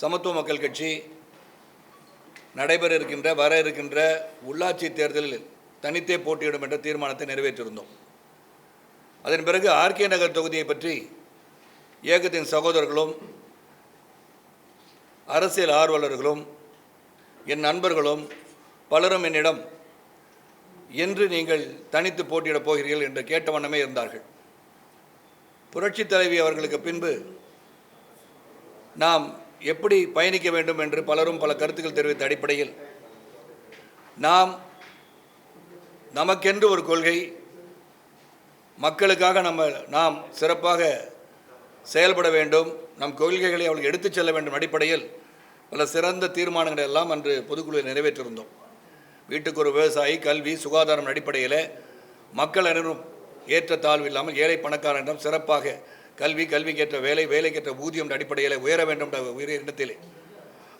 சமத்துவ மக்கள் கட்சி நடைபெற இருக்கின்ற வர இருக்கின்ற உள்ளாட்சி தேர்தலில் தனித்தே போட்டியிடும் என்ற தீர்மானத்தை நிறைவேற்றியிருந்தோம் அதன் பிறகு ஆர்கே நகர் தொகுதியை பற்றி இயக்கத்தின் சகோதரர்களும் அரசியல் ஆர்வலர்களும் என் நண்பர்களும் பலரும் என்னிடம் என்று நீங்கள் தனித்து போட்டியிடப் போகிறீர்கள் என்று கேட்ட வண்ணமே இருந்தார்கள். புரட்சித் தலைவி அவர்களுக்கு பின்பு நாம் எப்படி பயணிக்க வேண்டும் என்று பலரும் பல கருத்துக்கள் தெரிவித்த அடிப்படையில் நாம் நமக்கென்று ஒரு கொள்கை மக்களுக்காக நம்ம நாம் சிறப்பாக செயல்பட வேண்டும் நம் கொள்கைகளை அவளுக்கு எடுத்துச் செல்ல வேண்டும் அடிப்படையில் பல சிறந்த தீர்மானங்களை எல்லாம் அன்று பொதுக்குழுவில் நிறைவேற்றிருந்தோம். வீட்டுக்கு ஒரு விவசாயி கல்வி சுகாதாரம் அடிப்படையில் மக்கள் அனைவரும் ஏற்ற தாழ்வு இல்லாமல் ஏழை பணக்காரனிடம் சிறப்பாக கல்வி கல்விக்கேற்ற வேலை வேலைக்கேற்ற ஊதியம் அடிப்படையில் உயர வேண்டும் என்ற உயரிய இடத்திலே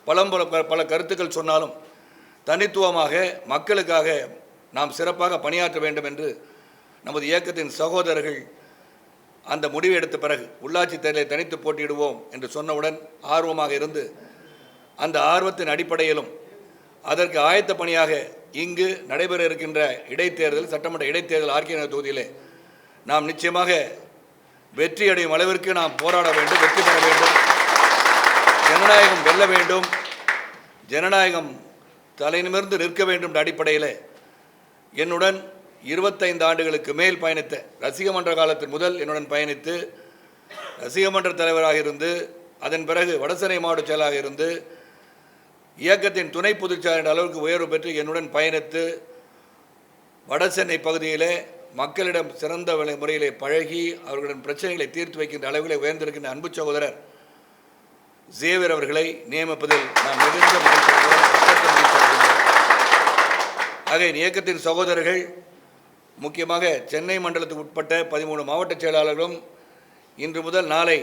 பலம் பல பல கருத்துக்கள் சொன்னாலும் தனித்துவமாக மக்களுக்காக நாம் சிறப்பாக பணியாற்ற வேண்டும் என்று நமது இயக்கத்தின் சகோதரர்கள் அந்த முடிவை எடுத்த பிறகு உள்ளாட்சி தேர்தலை தனித்து போட்டியிடுவோம் என்று சொன்னவுடன் ஆர்வமாக இருந்து அந்த ஆர்வத்தின் அடிப்படையிலும் அதற்கு ஆயத்த பணியாக இங்கு நடைபெற இருக்கின்ற இடைத்தேர்தல் சட்டமன்ற இடைத்தேர்தல் ஆர்கே நகர் தொகுதியிலே நாம் நிச்சயமாக வெற்றி அடையும் அளவிற்கு நாம் போராட வேண்டும் வெற்றி பெற வேண்டும். ஜனநாயகம் வெல்ல வேண்டும். ஜனநாயகம் தலைநிமிர்ந்து நிற்க வேண்டும் என்ற அடிப்படையில் என்னுடன் இருபத்தைந்து ஆண்டுகளுக்கு மேல் பயணித்த ரசிகமன்ற காலத்தின் முதல் என்னுடன் பயணித்து ரசிகமன்ற தலைவராக இருந்து அதன் பிறகு வடசென்னை மாவட்ட செயலாக இருந்து இயக்கத்தின் துணை பொதுச்செயலாளர் என்ற அளவுக்கு உயர்வு பெற்று என்னுடன் பயணித்து வடசென்னை பகுதியிலே மக்களிடம் சிறந்த முறையிலே பழகி அவர்களின் பிரச்சனைகளை தீர்த்து வைக்கின்ற அளவிலே உயர்ந்திருக்கின்ற அன்பு சகோதரர் ஜேவியர் அவர்களை நியமிப்பதில் நான் மிகுந்த மகிழ்ச்சி ஆக இயக்கத்தின் சகோதரர்கள் முக்கியமாக சென்னை மண்டலத்துக்கு உட்பட்ட பதிமூணு மாவட்ட செயலாளர்களும் இன்று முதல் நாளை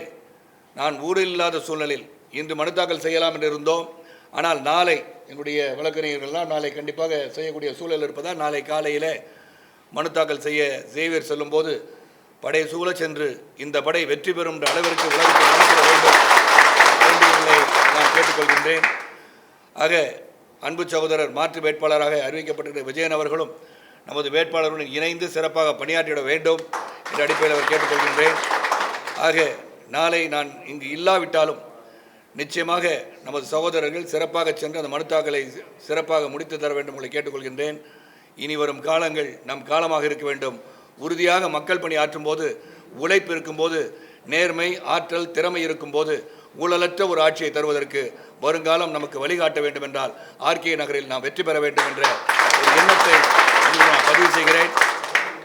நான் ஊரில் இல்லாத சூழ்நிலையில் இன்று மனு தாக்கல் செய்யலாம் என்று இருந்தோம். ஆனால் நாளை எங்களுடைய வழக்கறிஞர்கள்லாம் நாளை கண்டிப்பாக செய்யக்கூடிய சூழல் இருப்பதால் நாளை காலையில் மனு தாக்கல் செய்ய சேவியர் சொல்லும்போது படை சூழ சென்று இந்த படை வெற்றி பெறும் என்ற அளவிற்கு உலகத்தை வேண்டும் வேண்டியவர்களை நான் கேட்டுக்கொள்கின்றேன். ஆக அன்பு சகோதரர் மாற்று வேட்பாளராக அறிவிக்கப்பட்டிருக்கிற விஜயன் அவர்களும் நமது வேட்பாளருடன் இணைந்து சிறப்பாக பணியாற்றிட வேண்டும் என்ற அடிப்படையில் அவர் கேட்டுக்கொள்கின்றேன். ஆக நாளை நான் இங்கு இல்லாவிட்டாலும் நிச்சயமாக நமது சகோதரர்கள் சிறப்பாக சென்று அந்த மனு தாக்கலை சிறப்பாக முடித்து தர வேண்டும் உங்களை கேட்டுக்கொள்கின்றேன். இனி வரும் காலங்கள் நம் காலமாக இருக்க வேண்டும். உறுதியாக மக்கள் பணி ஆற்றும் போது உழைப்பு இருக்கும்போது நேர்மை ஆற்றல் திறமை இருக்கும்போது ஊழலற்ற ஒரு ஆட்சியை தருவதற்கு வருங்காலம் நமக்கு வழிகாட்ட வேண்டும் என்றால் ஆர்கே நகரில் நாம் வெற்றி பெற வேண்டும் என்ற ஒரு எண்ணத்தை நான் பதிவு செய்கிறேன்.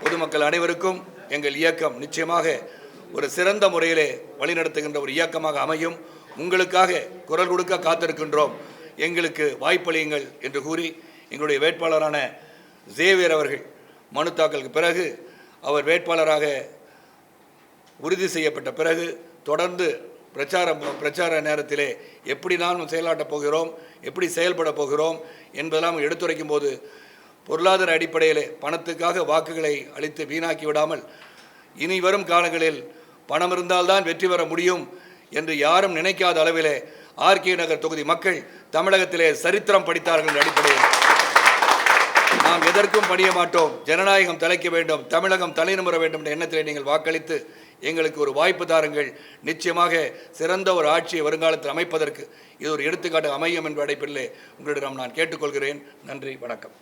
பொதுமக்கள் அனைவருக்கும் எங்கள் இயக்கம் நிச்சயமாக ஒரு சிறந்த முறையிலே வழிநடத்துகின்ற ஒரு இயக்கமாக அமையும். உங்களுக்காக குரல் கொடுக்க காத்திருக்கின்றோம். எங்களுக்கு வாய்ப்பளியுங்கள் என்று கூறி எங்களுடைய வேட்பாளரான ஜேவியர் அவர்கள் மனு தாக்கலுக்கு பிறகு அவர் வேட்பாளராக உறுதி செய்யப்பட்ட பிறகு தொடர்ந்து பிரச்சார பிரச்சார நேரத்திலே எப்படி நாம் செயலாட்டப் போகிறோம் எப்படி செயல்பட போகிறோம் என்பதெல்லாம் எடுத்துரைக்கும் போது பொருளாதார அடிப்படையிலே பணத்துக்காக வாக்குகளை அளித்து வீணாக்கி விடாமல் இனி வரும் காலங்களில் பணம் இருந்தால்தான் வெற்றி பெற முடியும் என்று யாரும் நினைக்காத அளவிலே ஆர்கே நகர் தொகுதி மக்கள் தமிழகத்திலே சரித்திரம் படித்தார்கள் என்ற அடிப்படையில். நாம் எதற்கும் பணிய மாட்டோம். ஜனநாயகம் தலைக்க வேண்டும். தமிழகம் தலைநிமிர வேண்டும் என்ற எண்ணத்திலே நீங்கள் வாக்களித்து எங்களுக்கு ஒரு வாய்ப்பு தாருங்கள். நிச்சயமாக சிறந்த ஒரு ஆட்சியை வருங்காலத்தில் அமைப்பதற்கு இது ஒரு எடுத்துக்காட்டு அமையும் என்ற அடைப்பிலே உங்களிடம் நான் கேட்டுக்கொள்கிறேன். நன்றி. வணக்கம்.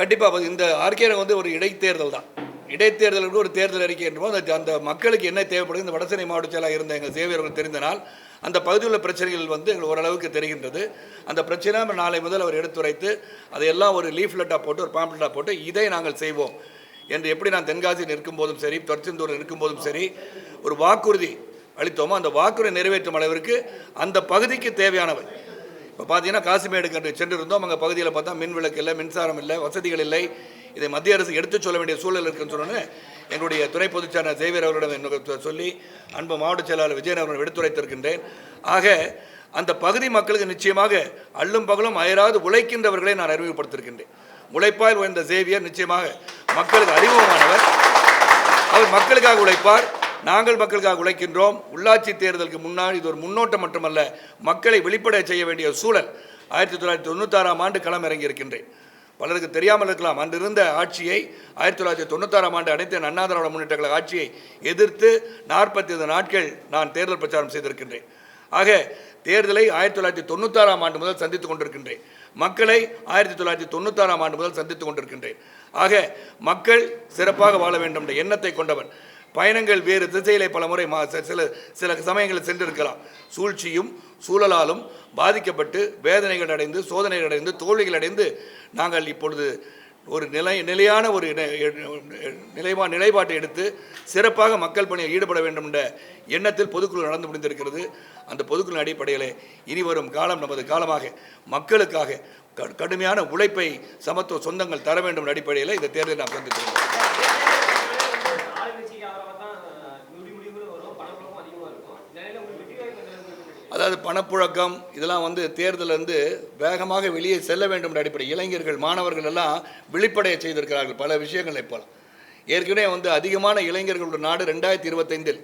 கண்டிப்பாக இந்த ஆர்கே வந்து ஒரு இடைத்தேர்தல் தான். இடைத்தேர்தலுக்கு ஒரு தேர்தல் அறிக்கை என்றும் அந்த அந்த மக்களுக்கு என்ன தேவைப்படுது? இந்த வடசென்னை மாவட்ட செயலாக இருந்த எங்கள் சேவியர்கள் தெரிந்தனால் அந்த பகுதியில் உள்ள பிரச்சனைகள் வந்து எங்களுக்கு ஓரளவுக்கு தெரிகின்றது. அந்த பிரச்சனை நாளை முதல் அவர் எடுத்துரைத்து அதையெல்லாம் ஒரு லீஃப்லெட்டாக போட்டு ஒரு பாம்ப்லெட்டாக போட்டு இதை நாங்கள் செய்வோம். என்று எப்படி நான் தென்காசியில் இருக்கும்போதும் சரி தொடர்ச்செந்தூரில் இருக்கும்போதும் சரி ஒரு வாக்குறுதி அளித்தோமோ அந்த வாக்குறுதி நிறைவேற்றும் அளவிற்கு அந்த பகுதிக்கு தேவையானவை. இப்போ பார்த்தீங்கன்னா காசிமேடு கண்டு சென்றிருந்தோம். அங்கே பகுதியில் பார்த்தா மின் விளக்கு இல்லை மின்சாரம் இல்லை வசதிகள் இல்லை. இதை மத்திய அரசு எடுத்துச் சொல்ல வேண்டிய சூழல் இருக்குன்னு சொன்னோன்னே எங்களுடைய துணை பொதுச்சாளர் சேவியர் அவர்களிடம் எனக்கு சொல்லி அன்பு மாவட்ட செயலாளர் விஜயன் அவர்கள் எடுத்துரைத்திருக்கின்றேன். ஆக அந்த பகுதி மக்களுக்கு நிச்சயமாக அள்ளும் பகலும் அயராது உழைக்கின்றவர்களை நான் அறிமுகப்படுத்திருக்கின்றேன். உழைப்பால் உயர்ந்த சேவியர் நிச்சயமாக மக்களுக்கு அறிமுகமானவர். அவர் மக்களுக்காக உழைப்பார். நாங்கள் மக்களுக்காக உழைக்கின்றோம். உள்ளாட்சி தேர்தலுக்கு முன்னால் இது ஒரு முன்னோட்டம் மட்டுமல்ல மக்களை வெளிப்படைய செய்ய வேண்டிய சூழல். ஆயிரத்தி தொள்ளாயிரத்தி தொண்ணூத்தாறாம் ஆண்டு களம் இறங்கி இருக்கின்றேன். பலருக்கு தெரியாமல் இருக்கலாம். அன்றிருந்த ஆட்சியை ஆயிரத்தி தொள்ளாயிரத்தி தொண்ணூத்தாறாம் ஆண்டு அனைத்து அண்ணா திராவிட முன்னேற்ற கழக ஆட்சியை எதிர்த்து நாற்பத்தி ஐந்து நாட்கள் நான் தேர்தல் பிரச்சாரம் செய்திருக்கின்றேன். ஆக தேர்தலை ஆயிரத்தி தொள்ளாயிரத்தி தொண்ணூத்தாறாம் ஆண்டு முதல் சந்தித்துக் கொண்டிருக்கின்றேன். மக்களை ஆயிரத்தி தொள்ளாயிரத்தி தொண்ணூத்தாறாம் ஆண்டு முதல் சந்தித்துக் கொண்டிருக்கின்றேன். ஆக மக்கள் சிறப்பாக வாழ வேண்டும் என்ற எண்ணத்தை கொண்டவன். பயணங்கள் வேறு திசையிலே பல முறை மா சில- சில சில சமயங்களில் சென்றிருக்கலாம். சூழ்ச்சியும் சூழலாலும் பாதிக்கப்பட்டு வேதனைகள் அடைந்து சோதனைகள் அடைந்து தோல்விகள் அடைந்து நாங்கள் இப்பொழுது ஒரு நிலை நிலையான ஒரு நி- நிலைமா நிலைப்பாட்டை எடுத்து சிறப்பாக மக்கள் பணியில் ஈடுபட வேண்டும் என்ற எண்ணத்தில் பொதுக்குழு நடந்து முடிந்திருக்கிறது. அந்த பொதுக்குழு அடிப்படையிலே இனி வரும் காலம் நமது காலமாக மக்களுக்காக கடுமையான உழைப்பை சமத்துவ சொந்தங்கள் தர வேண்டும் என்ற அடிப்படையில் இந்த தேர்தலை நாம் சந்தித்திருக்கிறோம் ஆளுங்கட்சிக்கு ஆதரவா தான் நொடி முடிவுகளும் வரும் பணப்புழக்கம் அதிகமா இருக்கும் இந்த நிலையில உங்களுக்கு வெற்றி வாய்ப்பு எந்த அளவுக்கு இருக்கு? அதாவது பணப்புழக்கம் இதெல்லாம் வந்து தேர்தல் வந்து வேகமாக வெளியே செல்ல வேண்டும் என்ற அடிப்படை. இளைஞர்கள் மாணவர்கள் எல்லாம் விழிப்படைய செய்திருக்கிறார்கள் பல விஷயங்களை போல. ஏற்கனவே வந்து அதிகமான இளைஞர்களுடைய நாடு ரெண்டாயிரத்தி இருபத்தைந்தில்.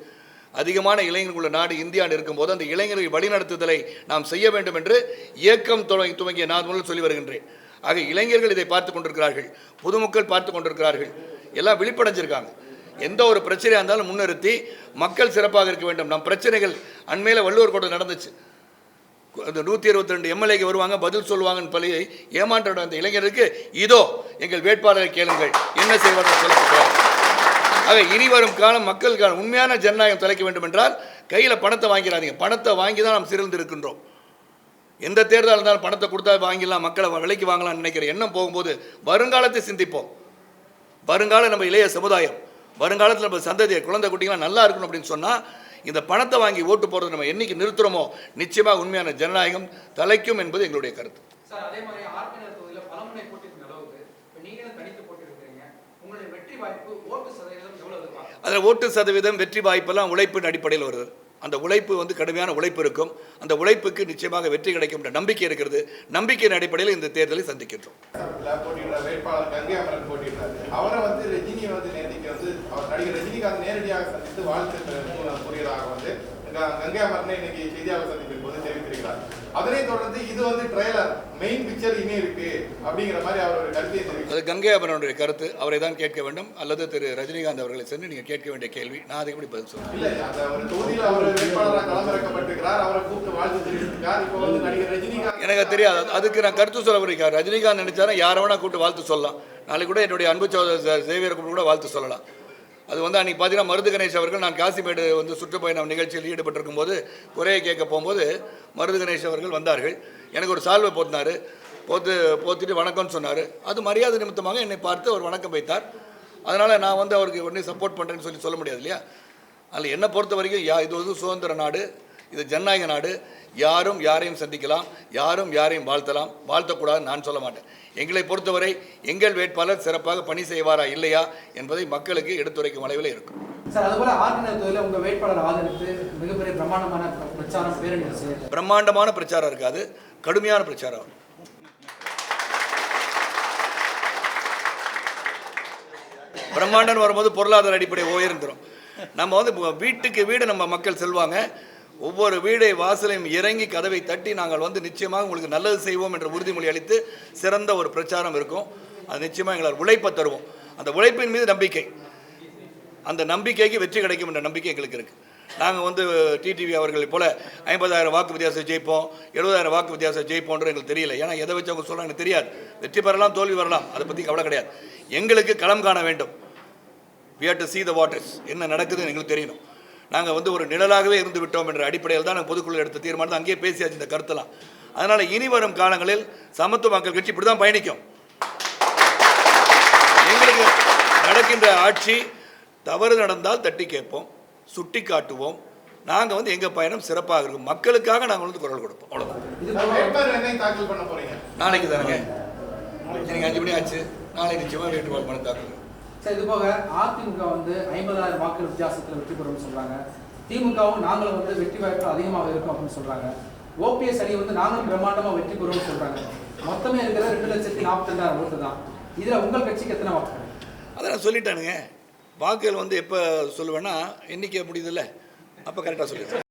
அதிகமான இளைஞர்களுள்ள நாடு இந்தியாவில் இருக்கும்போது அந்த இளைஞர்களை வழிநடத்துதலை நாம் செய்ய வேண்டும் என்று இயக்கம் துவங்கி துவங்கிய நான் முதல் சொல்லி வருகின்றேன். ஆக இளைஞர்கள் இதை பார்த்து கொண்டிருக்கிறார்கள் பொதுமக்கள் பார்த்து கொண்டிருக்கிறார்கள் எல்லாம் விழிப்படைஞ்சிருக்காங்க. எந்த ஒரு பிரச்சனையாக இருந்தாலும் முன்னிறுத்தி மக்கள் சிறப்பாக இருக்க வேண்டும். நம் பிரச்சனைகள் அண்மையில் வள்ளுவர் கூட்டம் நடந்துச்சு. அந்த நூற்றி இருபத்தி ரெண்டு எம்எல்ஏக்கு வருவாங்க பதில் சொல்லுவாங்கன்னு பழி ஏமாற்ற அந்த இளைஞருக்கு இதோ எங்கள் வேட்பாளரை கேளுங்கள். என்ன செய்வார்கள் சொல்லப்படுகிறார் ஆக இனி வரும் காலம் மக்களுக்கான உண்மையான ஜனநாயகம் தலைக்க வேண்டும் என்றால் கையில் பணத்தை வாங்கிறாதீங்க பணத்தை வாங்கி தான் நாம் சிறந்து இருக்கின்றோம் எந்த தேர்தல் இருந்தாலும் பணத்தை கொடுத்தா வாங்கிடலாம் மக்களை விலைக்கு வாங்கலாம்னு நினைக்கிற எண்ணம் போகும்போது வருங்காலத்தை சிந்திப்போம். வருங்கால நம்ம இளைய சமுதாயம். வருங்காலத்தில் நம்ம சந்ததியை குழந்தை குட்டிங்களாம் நல்லா இருக்கணும் அப்படின்னு சொன்னால் இந்த பணத்தை வாங்கி ஓட்டு போடுறது நம்ம என்னைக்கு நிறுத்துறோமோ நிச்சயமாக உண்மையான ஜனநாயகம் தலைக்கும் என்பது எங்களுடைய கருத்து. அதில் ஓட்டு சதவீதம் வெற்றி வாய்ப்பெல்லாம் உழைப்பின் அடிப்படையில் வருது. அந்த உழைப்பு வந்து கடுமையான உழைப்பு இருக்கும். அந்த உழைப்புக்கு நிச்சயமாக வெற்றி கிடைக்கும் என்ற நம்பிக்கை இருக்கிறது. நம்பிக்கையின் அடிப்படையில் இந்த தேர்தலை சந்திக்கின்றோம். வேட்பாளர் அவரை வந்து வந்து அவர் நடிகர் ரஜினிகாந்த் நேரடியாக சந்தித்து வாழ்த்து கூறியதாக வந்து கங்கை அமரனை இன்னைக்கு செய்தியாளர் சந்திப்பின் போது தெரிவித்திருக்கிறார். அதனைத் தொடர்ந்து இது வந்து ட்ரெய்லர் மெயின் பிக்சர் இனி இருக்கு அப்படிங்கிற மாதிரி அவர் ஒரு கருத்தை அது கங்கை அமரனுடைய கருத்து. அவரை தான் கேட்க வேண்டும். அல்லது திரு ரஜினிகாந்த் அவர்களை சென்று நீங்கள் கேட்க வேண்டிய கேள்வி. நான் அதுக்கு எப்படி பதில் சொல்றேன்? இல்ல அந்த ஒரு தொகுதியில் அவர் வேட்பாளராக களமிறக்கப்பட்டிருக்கிறார். அவரை கூப்பிட்டு வாழ்த்து தெரிவித்திருக்கார் இப்போ வந்து நடிகர் ரஜினிகாந்த் எனக்கு தெரியாது. அது- அதுக்கு நான் கருத்து சொல்ல விரும்புகிறேன் ரஜினிகாந்த் நினைச்சாரா? யாரை வேணா கூப்பிட்டு வாழ்த்து சொல்லலாம். நாளைக்கு கூட என்னுடைய அன்பு சகோதரர் சேவியரை கூப்பிட்டு கூட வாழ்த்து சொல்லலாம். அது வந்து அன்றைக்கி பார்த்தீங்கன்னா மருது கணேஷ் அவர்கள் நான் காசிமேடு வந்து சுற்றுப்பயணம் நிகழ்ச்சியில் ஈடுபட்டிருக்கும் போது குறையை கேட்க போகும்போது மருது கணேஷ் அவர்கள் வந்தார்கள். எனக்கு ஒரு சால்வை போத்தினார். போத்து போத்திட்டு வணக்கம்னு சொன்னார். அது மரியாதை நிமித்தமாக என்னை பார்த்து அவர் வணக்கம் வைத்தார். அதனால் நான் வந்து அவருக்கு உடனே சப்போர்ட் பண்ணுறேன்னு சொல்லி சொல்ல முடியாது இல்லையா? அதில் என்னை பொறுத்த வரைக்கும் யா இது வந்து சுதந்திர நாடு. இது ஜனநாயக நாடு. யாரும் யாரையும் சந்திக்கலாம். யாரும் யாரையும் வாழ்த்தலாம். வாழ்த்தக்கூடாதுன்னு நான் சொல்ல மாட்டேன். எங்களை பொறுத்தவரை எங்கள் வேட்பாளர் சிறப்பாக பணி செய்வாரா இல்லையா என்பதை மக்களுக்கு எடுத்துரைக்கும் அளவில் இருக்கும். சார் அதுபோல ஆர்பினர் தொகுதியில் உங்க வேட்பாளர் ஆதரித்து மிகப்பெரிய பிரம்மாண்டமான பிர- பிரச்சாரம் பேரணி பிரம்மாண்டமான பிரச்சாரம் இருக்காது கடுமையான பிரச்சாரம். பிரம்மாண்டம் வரும்போது பொருளாதார அடிப்படை உயர்ந்துடும் நம்ம வந்து வீட்டுக்கு வீடு நம்ம மக்கள் செல்வாங்க. ஒவ்வொரு வீடை வாசலையும் இறங்கி கதவை தட்டி நாங்கள் வந்து நிச்சயமாக உங்களுக்கு நல்லது செய்வோம் என்ற உறுதிமொழி அளித்து சிறந்த ஒரு பிரச்சாரம் இருக்கும். அது நிச்சயமாக எங்களால் உழைப்பை தருவோம். அந்த உழைப்பின் மீது நம்பிக்கை. அந்த நம்பிக்கைக்கு வெற்றி கிடைக்கும் என்ற நம்பிக்கை எங்களுக்கு இருக்குது நாங்கள் வந்து டிடிவி அவர்களை போல ஐம்பதாயிரம் வாக்கு வித்தியாசம் ஜெயிப்போம் எழுபதாயிரம் வாக்கு வித்தியாசம் ஜெயிப்போன்ற எங்களுக்கு தெரியல. ஏன்னா எதை வச்சு அவங்க சொல்கிறாங்க எனக்கு தெரியாது. வெற்றி பெறலாம் தோல்வி வரலாம். அதை பற்றி கவலை கிடையாது. எங்களுக்கு களம் காண வேண்டும். We hate to see the waters என்ன நடக்குதுன்னு எங்களுக்கு தெரியணும். நாங்கள் வந்து ஒரு நிழலாகவே இருந்து விட்டோம் என்ற அடிப்படையில் தான் நாங்கள் பொதுக்குழு எடுத்த தீர்மானத்தை அங்கேயே பேசியாச்சு இந்த கருத்தெல்லாம். அதனால் இனி வரும் காலங்களில் சமத்துவ மக்கள் கட்சி இப்படி தான் பயணிக்கும். எங்களுக்கு நடக்கின்ற ஆட்சி தவறு நடந்தால் தட்டி கேட்போம் சுட்டி காட்டுவோம். நாங்கள் வந்து எங்கள் பயணம் சிறப்பாக இருக்கும். மக்களுக்காக நாங்கள் வந்து குரல் கொடுப்போம். அவ்வளோதான் நாளைக்கு தானங்க. இன்னைக்கு அஞ்சு மணி ஆச்சு. நாளைக்கு நிச்சயமாக வேட்பாளர் மனு தாக்கல். சார் இது போக அதிமுக வந்து ஐம்பதாயிரம் வாக்கு வித்தியாசத்தில் வெற்றி பெறும்னு சொல்றாங்க. திமுகவும் நாங்களும் வந்து வெற்றி வாய்ப்பு அதிகமாக இருக்கும் அப்படின்னு சொல்றாங்க. ஓபிஎஸ் அணி வந்து நாங்களும் பிரம்மாண்டமாக வெற்றி பெறுவோம்னு சொல்றாங்க. மொத்தமே இருக்கிற ரெண்டு லட்சத்தி நாற்பத்தி ரெண்டாயிரம் ஓட்டு தான். இதில் உங்கள் கட்சிக்கு எத்தனை வாக்கு அதான் சொல்லிட்டானுங்க. வாக்குகள் வந்து எப்போ சொல்லுவேன்னா எண்ணிக்கை முடியுதுல்ல. அப்போ கரெக்டாக சொல்லிடுறேன்.